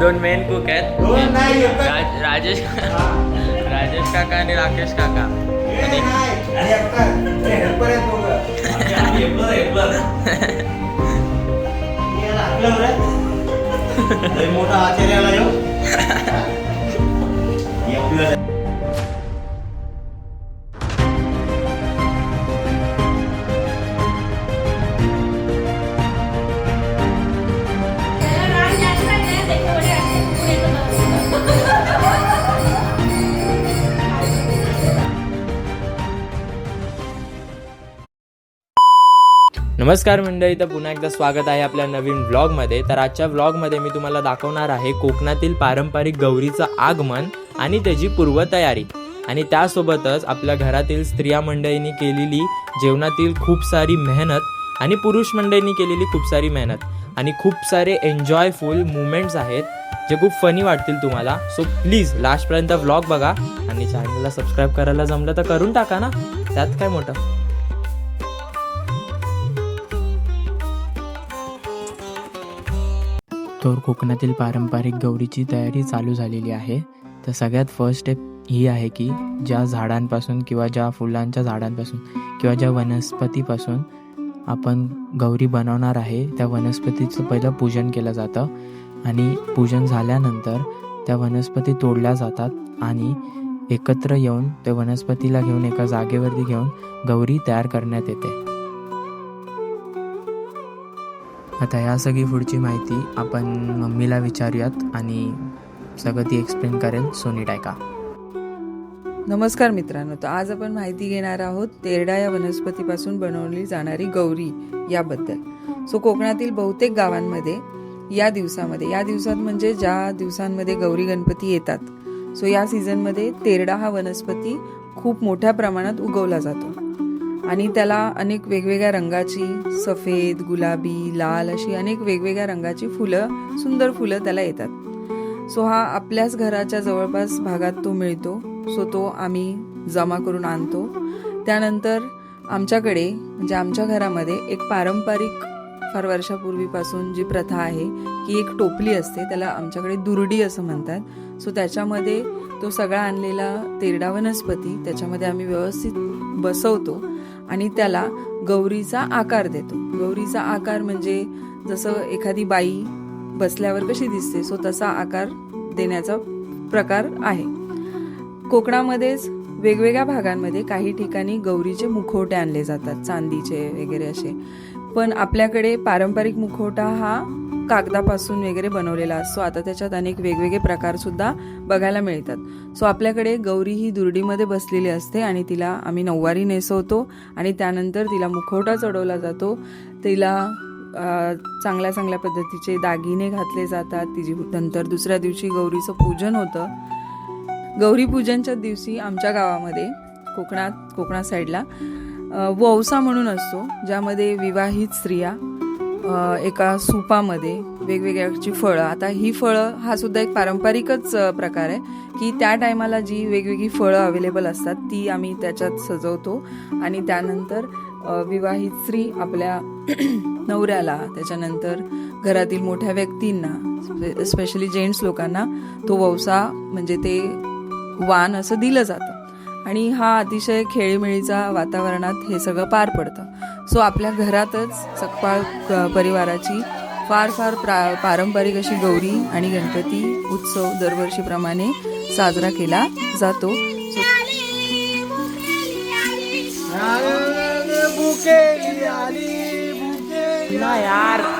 दोन main cook आहेत. राज- राजेश राजेश काका आणि राकेश काका हे आणि नाही. नमस्कार मंडळी तर पुन्हा एकदा स्वागत आहे आपल्या नवीन व्लॉगमध्ये तर आजच्या व्लॉगमध्ये मी तुम्हाला दाखवणार आहे कोकणातील पारंपरिक गौरीचं आगमन आणि त्याची पूर्वतयारी. आणि त्यासोबतच आपल्या घरातील स्त्रिया मंडळींनी केलेली जेवणातील खूप सारी मेहनत आणि पुरुष मंडळींनी केलेली खूप सारी मेहनत. आणि खूप सारे एन्जॉयफुल मुमेंट्स आहेत जे खूप फनी वाटतील तुम्हाला. सो प्लीज लास्टपर्यंत व्लॉग बघा. आणि चॅनलला सबस्क्राईब करायला जमलं तर करून टाका ना. त्यात काय मोठं? तर कोकणातील पारंपरिक गौरीची तयारी चालू झालेली आहे. तर सगळ्यात फर्स्ट स्टेप ही आहे की ज्या झाडांपासून किंवा ज्या फुलांच्या झाडांपासून किंवा ज्या वनस्पतीपासून आपण गौरी बनवणार आहे त्या वनस्पतीचं पहिलं पूजन केलं जातं. आणि पूजन झाल्यानंतर त्या वनस्पती तोडल्या जातात आणि एकत्र येऊन त्या वनस्पतीला घेऊन एका जागेवरती घेऊन गौरी तयार करण्यात येते. आता या सगळी पुढची माहिती आपण मम्मीला विचारूयात आणि सगळं ती एक्सप्लेन करेल सोनी टायका नमस्कार मित्रांनो तर आज आपण माहिती घेणार आहोत तेरडा या वनस्पतीपासून बनवली जाणारी गौरी याबद्दल. सो कोकणातील बहुतेक गावांमध्ये या दिवसामध्ये या दिवसात म्हणजे ज्या दिवसांमध्ये गौरी गणपती येतात सो या सीझनमध्ये तेरडा हा वनस्पती खूप मोठ्या प्रमाणात उगवला जातो. आणि त्याला अनेक वेगवेगळ्या रंगाची सफेद गुलाबी लाल अशी अनेक वेगवेगळ्या रंगाची फुलं सुंदर फुलं त्याला येतात. सो हा आपल्याच घराच्या जवळपास भागात तो मिळतो. सो तो आम्ही जमा करून आणतो. त्यानंतर आमच्याकडे म्हणजे आमच्या घरामध्ये एक पारंपरिक फार वर्षापूर्वीपासून जी प्रथा आहे की एक टोपली असते त्याला आमच्याकडे दुर्डी असं म्हणतात. सो त्याच्यामध्ये तो सगळा आणलेला तेरडा वनस्पती त्याच्यामध्ये आम्ही व्यवस्थित बसवतो आणि त्याला गौरीचा आकार देतो. गौरीचा आकार म्हणजे जसं एखादी बाई बसल्यावर कशी दिसते सो तसा आकार देण्याचा प्रकार आहे. कोकणामध्येच वेगवेगळ्या भागांमध्ये काही ठिकाणी गौरीचे मुखवटे आणले जातात चांदीचे वगैरे असे. पण आपल्याकडे पारंपरिक मुखवटा हा कागदापासून वगैरे बनवलेला असतो. आता त्याच्यात अनेक वेगवेगळे प्रकारसुद्धा बघायला मिळतात. सो आपल्याकडे गौरी ही दुर्डीमध्ये बसलेली असते आणि तिला आम्ही नऊवारी नेसवतो आणि त्यानंतर तिला मुखवटा चढवला जातो. तिला चांगल्या चांगल्या पद्धतीचे दागिने घातले जातात. तिची नंतर दुसऱ्या दिवशी गौरीचं पूजन होतं. गौरी पूजनच्या दिवशी आमच्या गावामध्ये कोकणात कोकणा साईडला वौसा म्हणून असतो ज्यामध्ये विवाहित स्त्रिया एका सुपामध्ये वेगवेगळ्याची फळं. आता ही फळं हा सुद्धा एक पारंपरिकच प्रकार आहे की त्या टायमाला जी वेगवेगळी फळं अवेलेबल असतात ती आम्ही त्याच्यात सजवतो. आणि त्यानंतर विवाहित स्त्री आपल्या नवऱ्याला त्याच्यानंतर घरातील मोठ्या व्यक्तींना स्पेशली जेंट्स लोकांना तो वौसा म्हणजे ते वाण असं दिलं जातं. आणि हा अतिशय खेळीमेळीचा वातावरणात हे सगळं पार पडतं. सो आपल्या घरातच सकपाळ क- परिवाराची फार फार प्रा पारंपरिक अशी गौरी आणि गणपती उत्सव दरवर्षीप्रमाणे साजरा केला जातो. सो यार.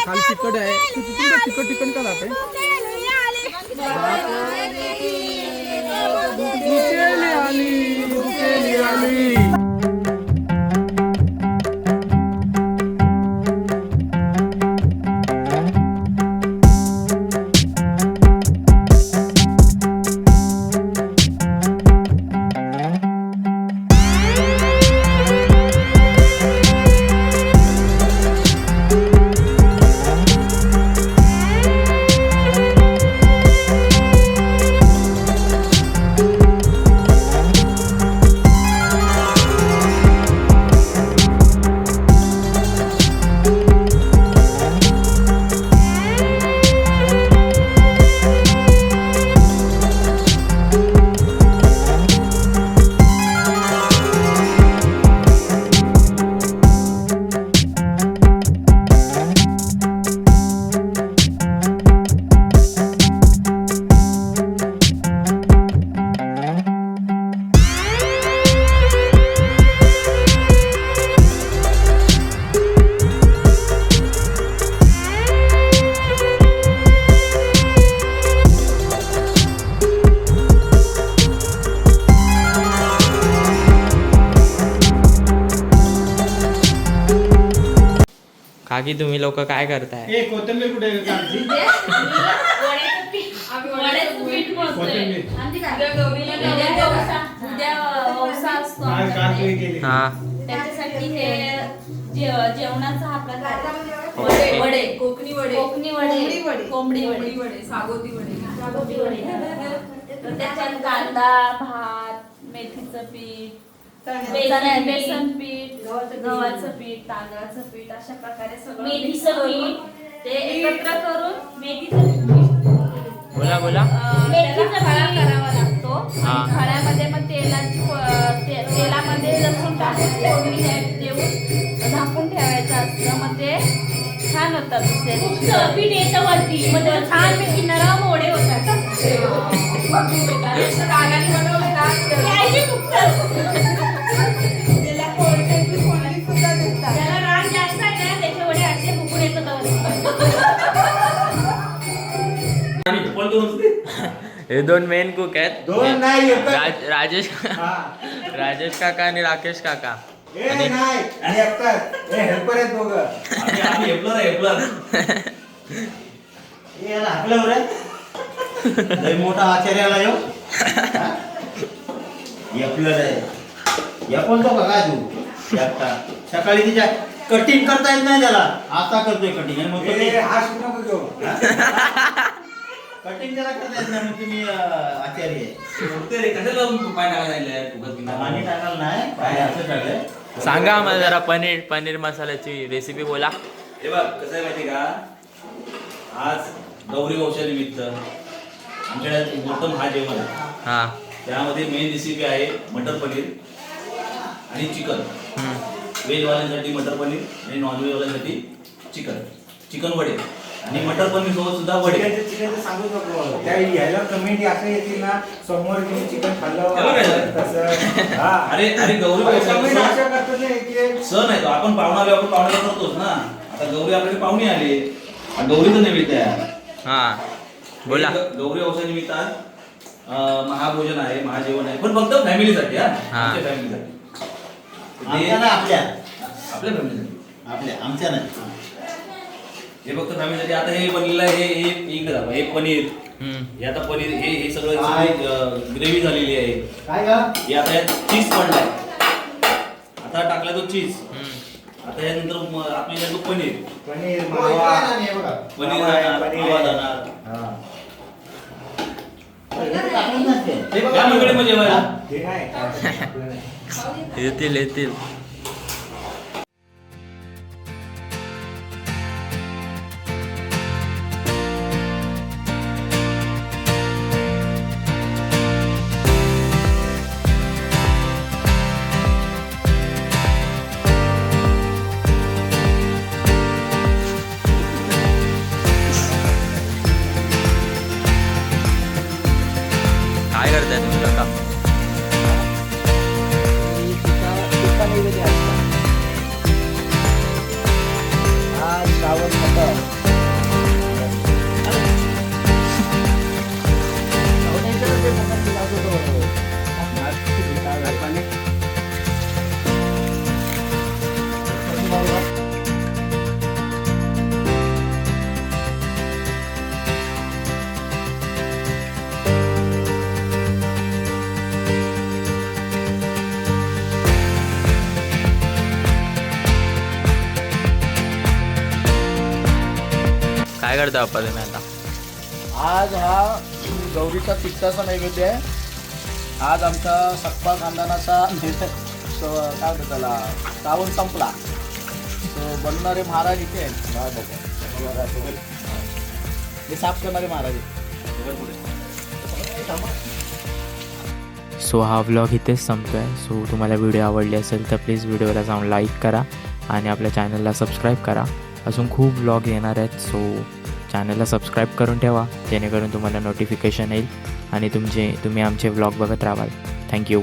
खाली तिकट आहे. तिकडे तिकट तिकट का जाते आली. आली. काकी तुम्ही लोक काय करताय? ए कोथिंबीर कुठे आहे? कालची? कोथिंबीर. काल काल तुम्ही केली. हा. त्याच्यासाठी हे जे- जेवणाचा हा प्रकार. वडे. वडे. कोकणी वडे. कोकणी वडे. कोंबडी वडे. कोंबडी वडे. कोंबडी वडे. सागोती वडे. सागोटी वडे. तर त्याच्यात कांदा भात मेथीचं पीठ बेसन बेसन पीठ गव्हाचं पीठ. तांदळाचं पीठ अशा प्रकारे सगळं मेथीचं पीठ. ते एकत्र करून मेथीचं पीठ बोला. बोला मेथीचा करावा लागतो. हा. आणि खड्यामध्ये मग तेलाची तेलामध्ये लसूण टाकून देऊन झाकून ठेवायचं असतं. मग ते छान होतात दुसऱ्या पीठ येतं वरती. मग छान पैकी नरम मोडे होतात. हे दोन मेन कुक आहेत. दोन नाही एकच. राज- राजेश हा. राजेश काका आणि राकेश काका. ए नाही. आणि एकटाच. ए हेल्पर आहेत दोघं. ए याला हाकलं बरं. लय मोठा आचार्याला येऊ येपलं आहे. तू? एकटा. सकाळी तिच्या कटिंग करता येत नाही त्याला. आता करतोय कटिंग आणि मग कटिंग त्याला करता येत नाही मग तुम्ही आहे. पाणी टाकाल नाही काय असं टाकलंय. सांगा आम्हाला जरा पनीर पनीर मसाल्याची रेसिपी बोला. हे बघ कसं आहे माहिती का? आज गौरी वंशानिमित्त आमच्याकडे उत्तम हा जेवण आहे. हा. त्यामध्ये मेन रेसिपी आहे मटर पनीर आणि चिकन. हम्म. व्हेजवाल्यांसाठी मटर पनीर आणि नॉनव्हेजवाल्यांसाठी चिकन. चिकन वडे. आणि मटर पनीर सोबत सुद्धा वडे. चिकनचं चिकनचं सांगू नको. त्या यायला कमेंट असं येतील ना समोर तुम्ही चिकन खाल्लं? तसं. हा. अरे अरे गौरी कमेंट वंशानिमित्त अशा करतात ना की सण आहे तो. आपण पाहुणा आलो आपण पाहुण्याला करतोच ना. आता गौरी आपल्याकडे पाहुणे आले. आणि गौरीचं नैवेद्य आहे. हा बोला. ग- गौरी वंशानिमित्त आज अं, महाभोजन आहे महाजेवण आहे. पण फक्त फॅमिलीसाठी हा. हा. आमच्या फॅमिलीसाठी. आमच्या आपल्या. आपल्या फॅमिलीसाठी. आपल्या आमच्या नाही हे फक्त फॅमिलीसाठी आता हे बनलेलं आहे हे हे इकडे दाखवा हे पनीर. हम्म. हे आता पनीर हे हे सगळं? ग्रेव्ही झालेली आहे. काय का हे आता यात चीज पडलाय. आता टाकला तो चीज. हम्म. आता यानंतर म- आतमध्ये येतो पनीर. पनीर मावा. पनीर मावा आहे, जाणार पनीर मावा आहे. जाणार. हा. हे म्हणजे हे नाही आपलं नाही. येतील येतील. अप्पा तुम्ही आता. आज हा गौरीचा पिठ्ठाचा नैवेद्य आहे. आज आमचा सक्पा खानदानाचा सो काय त्याला श्रावण संपला. सो बनणारे महाराज इथे आहेत. हा साफ करणारे महाराज. सो हा व्लॉग इथेच संपतो आहे सो तुम्हाला व्हिडिओ आवडली असेल तर प्लीज व्हिडिओला जाऊन लाईक करा आणि आपल्या चॅनलला सबस्क्राईब करा. अजून खूप व्लॉग येणार आहेत. सो चॅनलला सबस्क्राईब करून ठेवा जेणेकरून तुम्हाला नोटिफिकेशन येईल आणि तुमचे तुम्ही आमचे व्लॉग बघत राहाल. थँक्यू